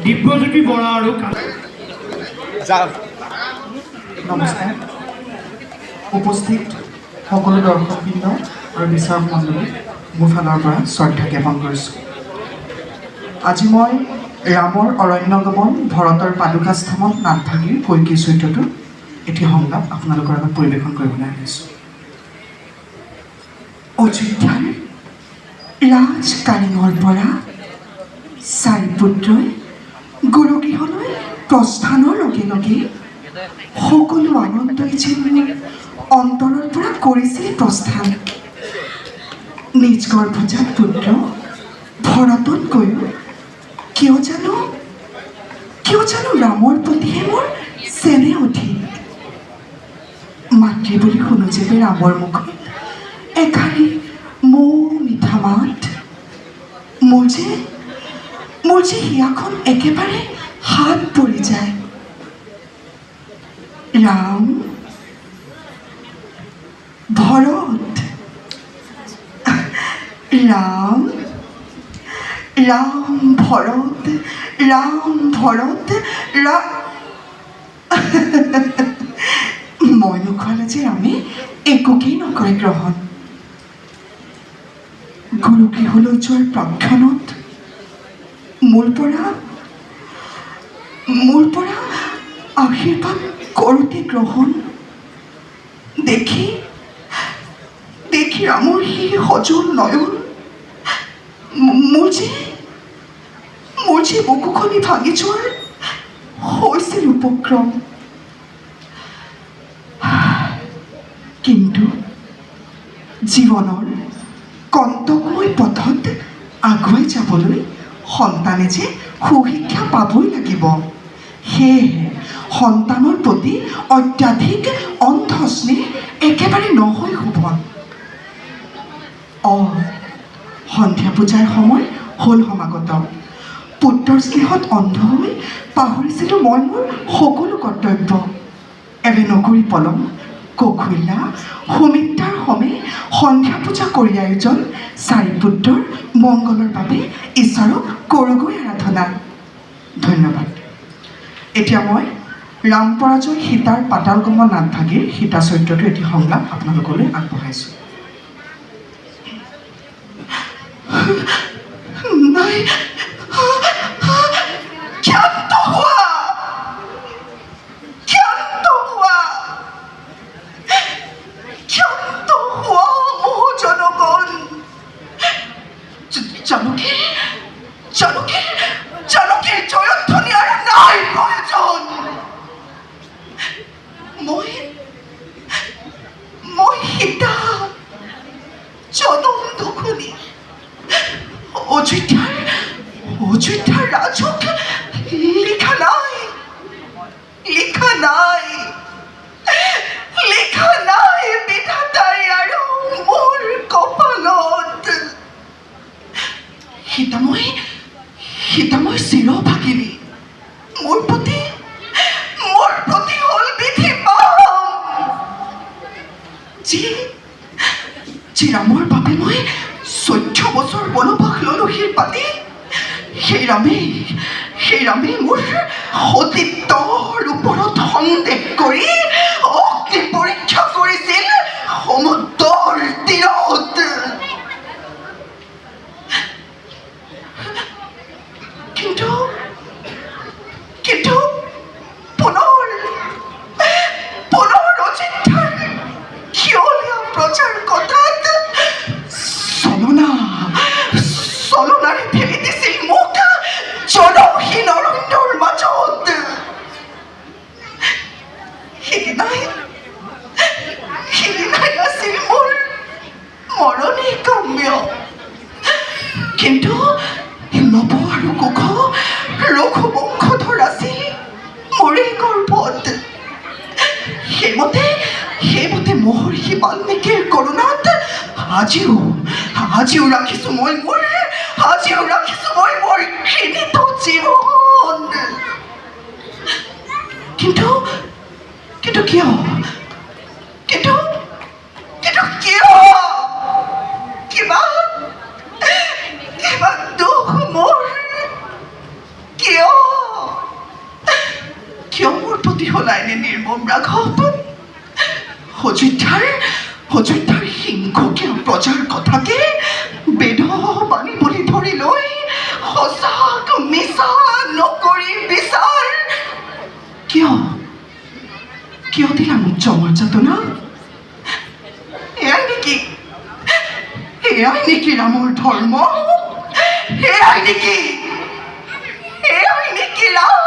দিব্যজ্যোতি বৰা আৰু নমস্কাৰ। উপস্থিত সকলো দৰ্শকবৃন্দ আৰু বিচাৰক মণ্ডলী মোৰ ফালৰ পৰা শ্ৰদ্ধা জ্ঞাপন কৰিছোঁ। আজি মই ৰামৰ অৰণ্য গমন ভৰতৰ পাদুকা স্থানত নাটভাগীৰ কৈকী চৰিত্ৰটো এটি সংলাপ আপোনালোকৰ আগত পৰিৱেশন কৰিবলৈ আহিছোঁ অযোধ্যাৰ ৰাজ কালিঙৰ পৰা চাৰি পুত্ৰই প্ৰস্থানৰ লগে লগে সকলো আনন্দই যেন মোৰ অন্তৰৰ পৰা কৰিছিল প্ৰস্থান। নিজ গৰ্ভজাত পুত্ৰ ভৰততকৈও কিয় জানো? কিয় জানো ৰামৰ প্ৰতিহে মোৰ চেনেহ অধিক মাতৃ বুলি শুনো যেবে ৰামৰ মুখত। এষাৰি মৌ মিঠা মাত মোৰ যে মোৰ যে হিয়াখন একেবাৰে হাত পৰি যায়। ৰাম ৰাম ভৰত ৰাম ভৰত ৰা মই নোখোৱালে যে ৰামে একোকেই নকৰে গ্ৰহণ গুৰু গৃহলৈ যোৱাৰ প্ৰাক্ষণত মোৰ মোৰ পৰা আশীৰ্বাদ কৰোঁতে গ্ৰহণ দেখি দেখি ৰামৰ সেই সজল নয়ন। মোৰ যে মোৰ যে বুকুখনি ভাঙি যোৱাৰ হৈছিল উপক্ৰম কিন্তু জীৱনৰ কণ্টকময় পথত আগুৱাই যাবলৈ সন্তানে যে সুশিক্ষা পাবই লাগিব। সেয়েহে সন্তানৰ প্ৰতি অত্যাধিক অন্ধ স্নেহ একেবাৰে নহয় শোভন অঁ, সন্ধিয়া পূজাৰ সময় হ'ল সমাগত। পুত্ৰৰ স্নেহত অন্ধ হৈ পাহৰিছিলোঁ মই মোৰ সকলো কৰ্তব্য। এনে নকৰি পলম কৌশল্যা সুমিত্ৰাৰ সমে সন্ধিয়া পূজা কৰি আয়োজন চাৰি পুত্ৰৰ মংগলৰ বাবে ঈশ্বৰক কৰোগৈ আৰাধনা। ধন্যবাদ। এতিয়া মই ৰাম পৰাজয় সীতাৰ পাতালগমন নাটভাগীৰ সীতা চৰিত্ৰটো এটি সংলাপ আপোনালোকলৈ আগবঢ়াইছোঁ। নাই অযোধ্যাৰ অযোধ্যাৰ ৰাজক লিখা নাই লিখা নাই লিখা নাই আৰু মোৰ কপালত। সীতাময় সীতাময় চিৰভাগিনী মোৰ প্ৰতি মোৰ প্ৰতি হ'ল বিধি যি যি মই চৈধ্য বছর বনবাস ললো শিৰ পাতি। সেই ৰামেই সেই ৰামেই মোৰ সতীত্বৰ ওপৰত সন্দেহ কৰি অগ্নি কিন্তু নৱ আৰু কুশ ৰঘু বংশধৰ আছিল মোৰে গৰ্ভত সেইমতে সেইমতে মহৰ্ষি বাল্মীকিৰ কৰোণাত আজিও আজিও ৰাখিছো মই মোৰ আজিও ৰাখিছো মই মোৰ ঘৃণিত জীৱন কিন্তু কিন্তু কিয়? খোলাইনে নির্মম রাঘব হজিঠার হজিঠার হিংসকে প্রজার কথাকে বেদ বাণী বলি ধৰি লৈ সঁচাক মিছা নকৰি বিচাৰ। কিয়? কিয় দিলাম উচ্চ মৰ্যাতনা এয়াই নেকি? এয়াই নেকি ৰামৰ ধৰ্ম? এয়াই নেকি? এয়াই নেকি ৰাম